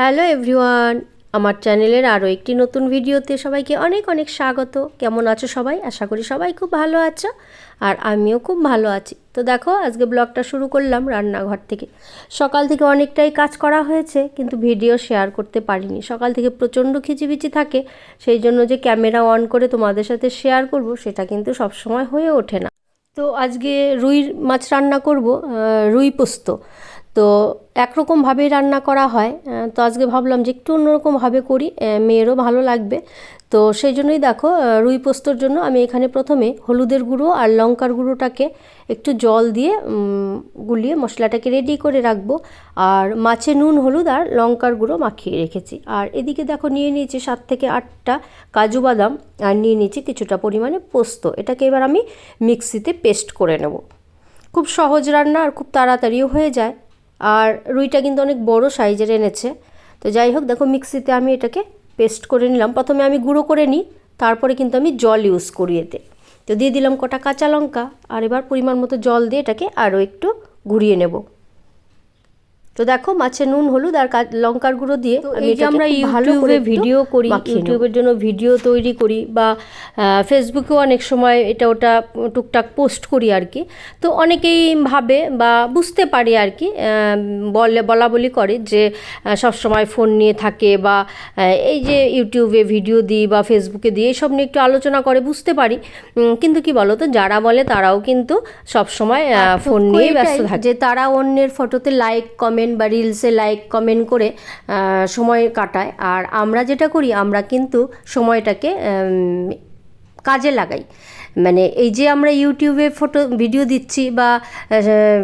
Hello everyone, আমার চ্যানেলের আরও একটি নতুন ভিডিওতে সবাইকে অনেক অনেক স্বাগত। কেমন আছো সবাই? আশা করি সবাই খুব ভালো আছো আর আমিও খুব ভালো আছি। তো দেখো, আজকে ব্লগটা শুরু করলাম রান্নাঘর থেকে। সকাল থেকে অনেকটাই কাজ করা হয়েছে, কিন্তু ভিডিও শেয়ার করতে পারিনি। সকাল থেকে প্রচণ্ড খিচিবিচি থাকে, সেই জন্য যে ক্যামেরা অন করে তোমাদের সাথে শেয়ার করব, সেটা কিন্তু সবসময় হয়ে ওঠে না। তো আজকে রুই মাছ রান্না করব রুই পোস্ত। তো একরকমভাবেই রান্না করা হয়। তো আজকে ভাবলাম যে একটু অন্যরকমভাবে করি। মেয়েরও ভালো লাগবে। তো সেই জন্যই দেখো রুই পোস্তর জন্য আমি এখানে প্রথমে হলুদের গুঁড়ো আর লঙ্কার গুঁড়োটাকে একটু জল দিয়ে গুলিয়ে মশলাটাকে রেডি করে রাখব। আর মাছে নুন, হলুদ আর লঙ্কার গুঁড়ো মাখিয়ে রেখেছি। আর এদিকে দেখো নিয়ে নিয়েছি সাত থেকে আটটা কাজু বাদাম আর নিয়ে নিয়েছি কিছুটা পরিমাণে পোস্ত। এটাকে এবার আমি মিক্সিতে পেস্ট করে নেব। খুব সহজ রান্না আর খুব তাড়াতাড়িও হয়ে যায়। আর রুইটা কিন্তু অনেক বড় সাইজের এনেছে। তো যাই হোক, দেখো মিক্সিতে আমি এটাকে পেস্ট করে নিলাম। প্রথমে আমি গুঁড়ো করে নিই, তারপরে কিন্তু আমি জল ইউজ করি এতে। তো দিয়ে দিলাম কটা কাঁচা লঙ্কা, আর এবার পরিমাণ মতো জল দিয়ে এটাকে আরও একটু ঘুরিয়ে নেব। তো দেখো মাছে নুন হলুদ আর লঙ্কার গুঁড়ো দিয়ে আমি এই যে আমরা খুব ভালো করে ইউটিউবে ভিডিও করি ইউটিউবের জন্য ভিডিও তৈরি করি বা ফেসবুকেও অনেক সময় এটা ওটা টুকটাক পোস্ট করি আর কি। তো অনেকেই ভাবে বা বুঝতে পারে আর কি বলে বলা বলি করে যে আহ, সবসময় ফোন নিয়ে থাকে বা এই যে ইউটিউবে ভিডিও দিই বা ফেসবুকে দিই এইসব নিয়ে একটু আলোচনা করে বুঝতে পারি। কিন্তু কি বলো তো যারা বলে তারাও কিন্তু সবসময় আহ, ফোন নিয়েই ব্যস্ত থাকে। যে তারা অন্যের ফটোতে লাইক কমেন্ট বা রিলসে লাইক কমেন্ট করে সময় কাটায়। আর আমরা যেটা করি, আমরা কিন্তু সময়টাকে কাজে লাগাই। মানে এই যে আমরা ইউটিউবে ফটো ভিডিও দিচ্ছি বা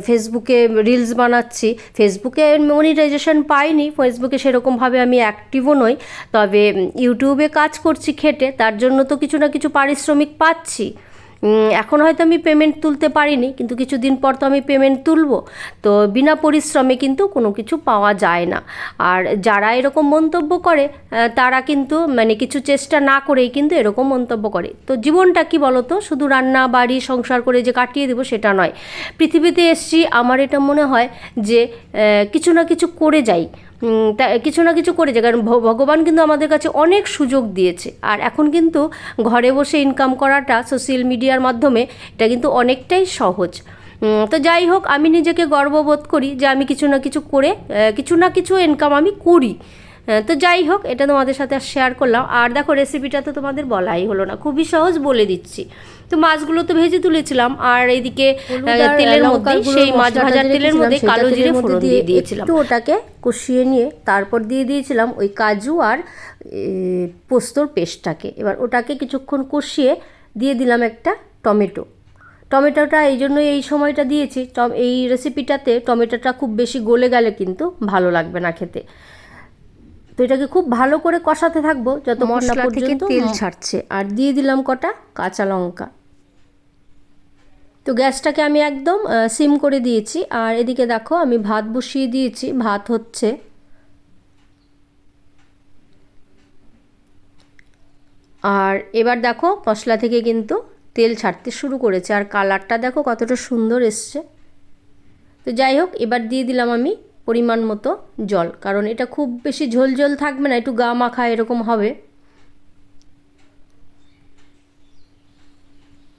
ফেসবুকে রিলস বানাচ্ছি ফেসবুকে মনিটাইজেশন পাইনি ফেসবুকে সেরকমভাবে আমি অ্যাক্টিভও নই। তবে ইউটিউবে কাজ করছি, খেটে, তার জন্য তো কিছু না কিছু পারিশ্রমিক পাচ্ছি। এখন হয়তো আমি পেমেন্ট তুলতে পারিনি, কিন্তু কিছুদিন পর তো আমি পেমেন্ট তুলবো। তো বিনা পরিশ্রমে কিন্তু কোনো কিছু পাওয়া যায় না। আর যারা এরকম মন্তব্য করে তারা কিন্তু মানে কিছু চেষ্টা না করেই কিন্তু এরকম মন্তব্য করে। তো জীবনটা কি বলতো? শুধু রান্না, বাড়ি, সংসার করে যে কাটিয়ে দেবো সেটা নয়। পৃথিবীতে এসছি, আমার এটা মনে হয় যে কিছু না কিছু করে যাই। তা কিছু না কিছু করেছে, কারণ ভগবান কিন্তু আমাদের কাছে অনেক সুযোগ দিয়েছে। আর এখন কিন্তু ঘরে বসে ইনকাম করাটা সোশ্যাল মিডিয়ার মাধ্যমে এটা কিন্তু অনেকটাই সহজ। তো যাই হোক, আমি নিজেকে গর্ববোধ করি যে আমি কিছু না কিছু করে কিছু না কিছু ইনকাম আমি করি। তো যাই হোক, এটা তোমাদের সাথে শেয়ার করলাম। আর দেখো রেসিপিটা তো তোমাদের বলাই হলো না। খুবই সহজ বলে দিচ্ছি। তো মাছগুলো তো ভেজে তুলেছিলাম আর এইদিকে তেলের মধ্যে সেই মাছ ভাজার তেলের মধ্যে কালো জিরে ফোড়ন দিয়ে দিয়ে দিয়েছিলাম। তো ওটাকে কষিয়ে নিয়ে তারপর দিয়ে দিয়েছিলাম ওই কাজু আর পোস্তর পেস্টটাকে। এবার ওটাকে কিছুক্ষণ কষিয়ে দিয়ে দিলাম একটা টমেটো। টমেটোটা এই জন্য এই সময়টা দিয়েছি। টম- এই রেসিপিটাতে টমেটোটা খুব বেশি গলে গেলে কিন্তু ভালো লাগবে না খেতে। তো এটাকে খুব ভালো করে কষাতে থাকব যত মশলা থেকে তেল ছাড়ছে। আর দিয়ে দিলাম কটা? কাঁচা লঙ্কা। তো গ্যাসটাকে আমি একদম সিম করে দিয়েছি। আর এদিকে দেখো আমি ভাত বসিয়ে দিয়েছি। ভাত হচ্ছে আর এবার দেখো মশলা থেকে কিন্তু তেল ছাড়তে শুরু করেছে। আর কালারটা দেখো কতটা সুন্দর এসছে। তো যাই হোক এবার দিয়ে দিলাম আমি পরিমাণ মতো জল, কারণ এটা খুব বেশি ঝোল ঝোল থাকবে না, একটু গা মাখা এরকম হবে।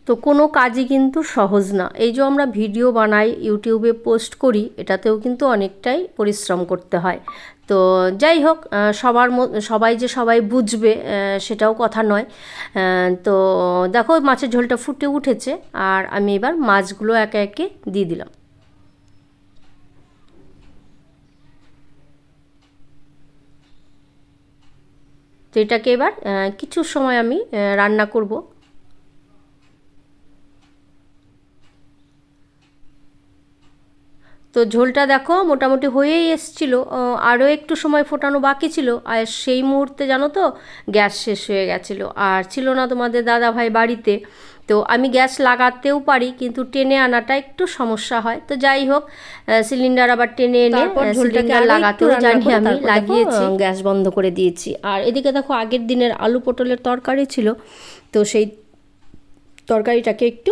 তো কোনো কাজই কিন্তু সহজ না। এই যে আমরা ভিডিও বানাই, ইউটিউবে পোস্ট করি, এটাতেও কিন্তু অনেকটাই পরিশ্রম করতে হয়। তো যাই হোক সবার সবাই যে সবাই বুঝবে সেটাও কথা নয়। তো দেখো, মাছের ঝোলটা ফুটে উঠেছে, আর আমি এবার মাছগুলো একে একে দিয়ে দিলাম। তো এটাকে এবার কিছু সময় আমি রান্না করব। তো ঝোলটা দেখো মোটামুটি হয়েই এসছিল। আরও একটু সময় ফোটানো বাকি ছিল। আর সেই মুহূর্তে জানো তো, গ্যাস শেষ হয়ে গেছিল। আর ছিল না তোমাদের দাদা ভাই বাড়িতে। তো আমি গ্যাস লাগাতেও পারি কিন্তু টেনে আনাটা একটু সমস্যা হয়। তো যাই হোক সিলিন্ডার আবার টেনে এনে সিলিন্ডার লাগাতেও জানি আমি লাগিয়েছি। গ্যাস বন্ধ করে দিয়েছি। আর এদিকে দেখো আগের দিনের আলু পটলের তরকারি ছিল তো সেই তরকারিটাকে একটু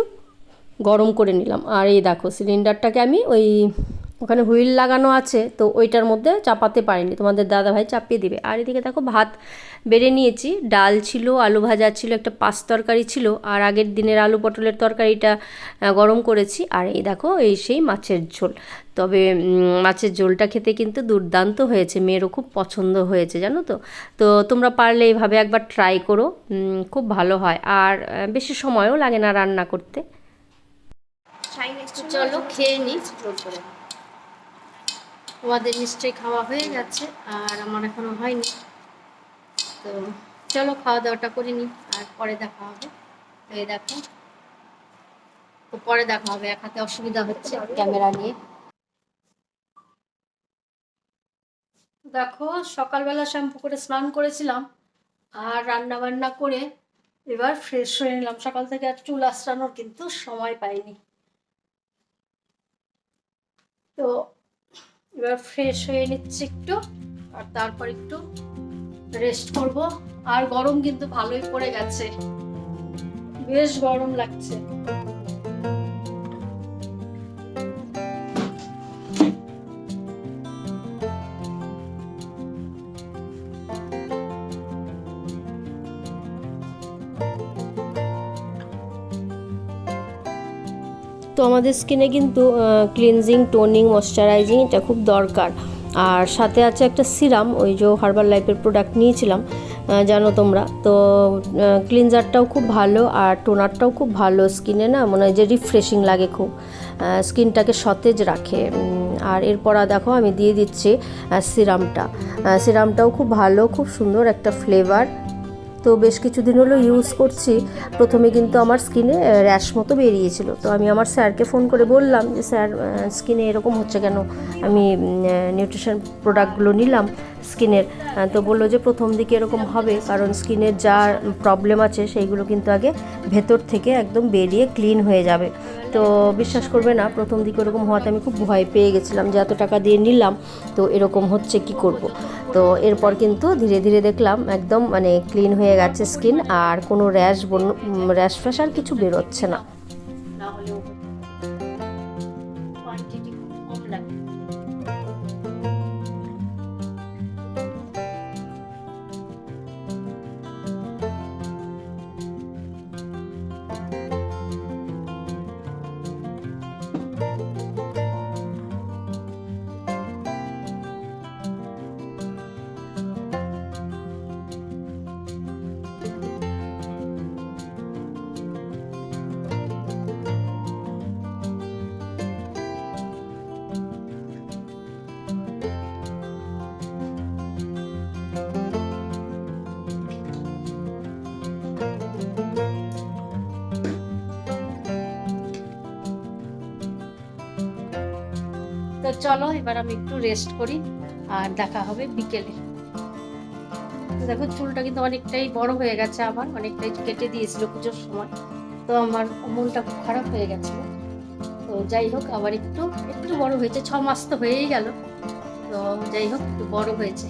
গরম করে নিলাম। আর এই দেখো সিলিন্ডারটাকে আমি ওই ওখানে হুইল লাগানো আছে, তো ওইটার মধ্যে চাপাতে পারিনি। তোমাদের দাদা ভাই চাপিয়ে দিবে। আর এদিকে দেখো, ভাত বেড়ে নিয়েছি। ডাল ছিল, আলু ভাজা ছিল, একটা পাঁচ তরকারি ছিল, আর আগের দিনের আলু পটলের তরকারিটা গরম করেছি। আর এই দেখো, এই সেই মাছের ঝোল। তবে মাছের ঝোলটা খেতে কিন্তু দুর্দান্ত হয়েছে। মেয়েরও খুব পছন্দ হয়েছে, জানো তো? তো তোমরা পারলে এইভাবে একবার ট্রাই করো। খুব ভালো হয়। আর বেশি সময়ও লাগে না রান্না করতে। চলো, খেয়ে নিই করে। তোমাদের নিশ্চয়ই খাওয়া হয়ে গেছে, আর আমার এখনও হয়নি। তো চলো খাওয়া দাওয়াটা করে নিই, আর পরে দেখা হবে। এই দেখো, তো পরে দেখা হবে, এক হাতে অসুবিধা হচ্ছে ক্যামেরা নিয়ে। দেখো, সকালবেলা শ্যাম্পু করে স্নান করেছিলাম, আর রান্না বান্না করে এবার ফ্রেশ হয়ে নিলাম। সকাল থেকে আর চুল আশ্রানোর কিন্তু সময় পাইনি। তো এবার ফ্রেশ হয়ে নিচ্ছি একটু, আর তারপর একটু রেস্ট করব। আর গরম কিন্তু ভালোই পড়ে গেছে। বেশ গরম লাগছে। তো আমাদের স্কিনে কিন্তু ক্লিনজিং টোনিং ময়শ্চারাইজিং এটা খুব দরকার। আর সাথে আছে একটা সিরাম ওই যে হার্বাল লাইফের প্রোডাক্ট নিয়েছিলাম জানো তোমরা। তো ক্লিনজারটাও খুব ভালো আর টোনারটাও খুব ভালো স্কিনে না, মনে হয় যে রিফ্রেশিং লাগে খুব। স্কিনটাকে সতেজ রাখে। আর এরপর দেখো আমি দিয়ে দিচ্ছি সিরামটা সিরামটাও খুব ভালো, খুব সুন্দর একটা ফ্লেভার তো বেশ কিছুদিন হলো ইউজ করছি। প্রথমে কিন্তু আমার স্কিনে র্যাশ মতো বেরিয়েছিল। তো আমি আমার স্যারকে ফোন করে বললাম যে, স্যার স্কিনে এরকম হচ্ছে কেন? আমি নিউট্রিশন প্রোডাক্টগুলো নিলাম স্কিনের তো বলল যে, প্রথম দিকে এরকম হবে, কারণ স্কিনের যা প্রবলেম আছে, সেইগুলো কিন্তু আগে ভেতর থেকে একদম বেরিয়ে ক্লিন হয়ে যাবে। তো বিশ্বাস করবে না, প্রথম দিকে ওরকম হওয়াতে আমি খুব ভয় পেয়ে গেছিলাম যে এত টাকা দিয়ে নিলাম, তো এরকম হচ্ছে কি করব? তো এরপর কিন্তু ধীরে ধীরে দেখলাম একদম মানে ক্লিন হয়ে গেছে স্কিন আর কোনো র্যাশ র্যাশ ফ্যাশ আর কিছু বেরোচ্ছে না না। তো চলো, এবার আমি একটু রেস্ট করি আর দেখা হবে বিকেলে। দেখো, চুলটা কিন্তু অনেকটাই বড় হয়ে গেছে আমার, অনেকটাই কেটে দিয়েছিল পুজোর সময়। তো আমার মনটা খুব খারাপ হয়ে গেছিল। তো যাই হোক, আবার একটু একটু বড় হয়েছে, ছ মাস তো হয়েই গেল। তো যাই হোক, একটু বড় হয়েছে।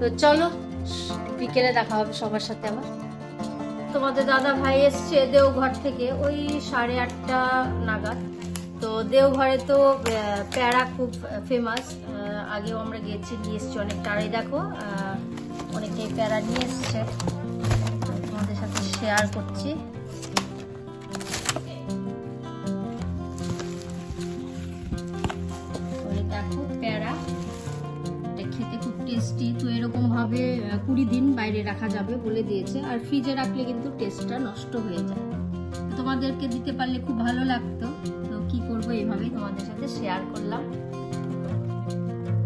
তো চলো, বিকেলে দেখা হবে সবার সাথে আবার। তোমাদের দাদা ভাই এসছে দেওঘর থেকে, ওই সাড়ে আটটা নাগাদ। দেওঘরে তো প্যারা খুব ফেমাস আগেও আমরা গিয়েছি নিয়ে এসছি অনেক তারাই দেখো। আহ, অনেকেই প্যারা নিয়ে এসছে। তোমাদের সাথে শেয়ার করছি। দেখো প্যারা। খেতে খুব টেস্টি তো এরকম ভাবে কুড়ি দিন বাইরে রাখা যাবে বলে দিয়েছে। আর ফ্রিজে রাখলে কিন্তু টেস্টটা নষ্ট হয়ে যায়। তোমাদেরকে দিতে পারলে খুব ভালো লাগতো। কি করব এইভাবেই তোমাদের সাথে শেয়ার করলাম।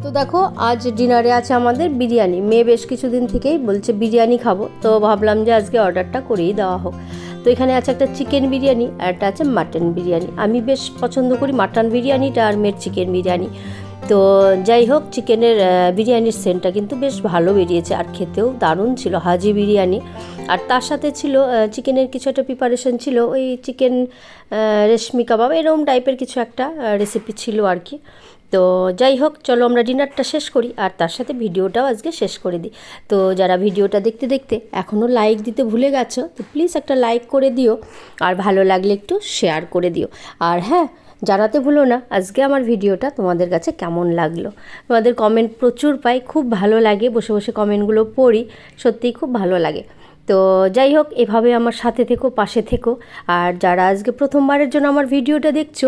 তো দেখো, আজ ডিনারে আছে আমাদের বিরিয়ানি। মেয়ে বেশ কিছুদিন থেকেই বলছে, বিরিয়ানি খাব। তো ভাবলাম যে আজকে অর্ডারটা করেই দেওয়া হোক। তো এখানে আছে একটা চিকেন বিরিয়ানি আর একটা আছে মাটন বিরিয়ানি। আমি বেশ পছন্দ করি মাটন বিরিয়ানিটা আর মেয়ের চিকেন বিরিয়ানি। তো যাই হোক, চিকেনের বিরিয়ানির সেন্টটা কিন্তু বেশ ভালো বেরিয়েছে আর খেতেও দারুণ ছিল, হাজি বিরিয়ানি। আর তার সাথে ছিল চিকেনের কিছু একটা প্রিপারেশন ছিল, ওই চিকেন রেশমি কাবাব এরকম টাইপের কিছু একটা রেসিপি ছিল আর কি। তো যাই হোক, চলো আমরা ডিনারটা শেষ করি আর তার সাথে ভিডিওটাও আজকে শেষ করে দিই। তো যারা ভিডিওটা দেখতে দেখতে এখনও লাইক দিতে ভুলে গেছো, তো প্লিজ একটা লাইক করে দিও আর ভালো লাগলে একটু শেয়ার করে দিও। আর হ্যাঁ জানাতে ভুলো না। আজকে আমার ভিডিওটা তোমাদের কাছে কেমন লাগল? তোমাদের কমেন্ট প্রচুর পাই, খুব ভালো লাগে। বসে বসে কমেন্টগুলো পড়ি, সত্যিই খুব ভালো লাগে। তো যাই হোক, এভাবে আমার সাথে থেকো, পাশে থেকো। আর যারা আজকে প্রথমবারের জন্য আমার ভিডিওটা দেখছ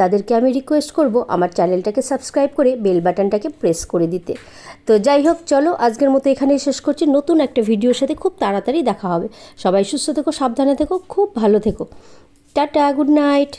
তাদেরকে আমি রিকোয়েস্ট করব আমার চ্যানেলটাকে সাবস্ক্রাইব করে বেল বাটনটাকে প্রেস করে দিতে। তো যাই হোক, চলো আজকের মতো এখানেই শেষ করছি। নতুন একটা ভিডিওর সাথে খুব তাড়াতাড়ি দেখা হবে। সবাই সুস্থ থেকো, সাবধানে থেকো, খুব ভালো থেকো। Tata good night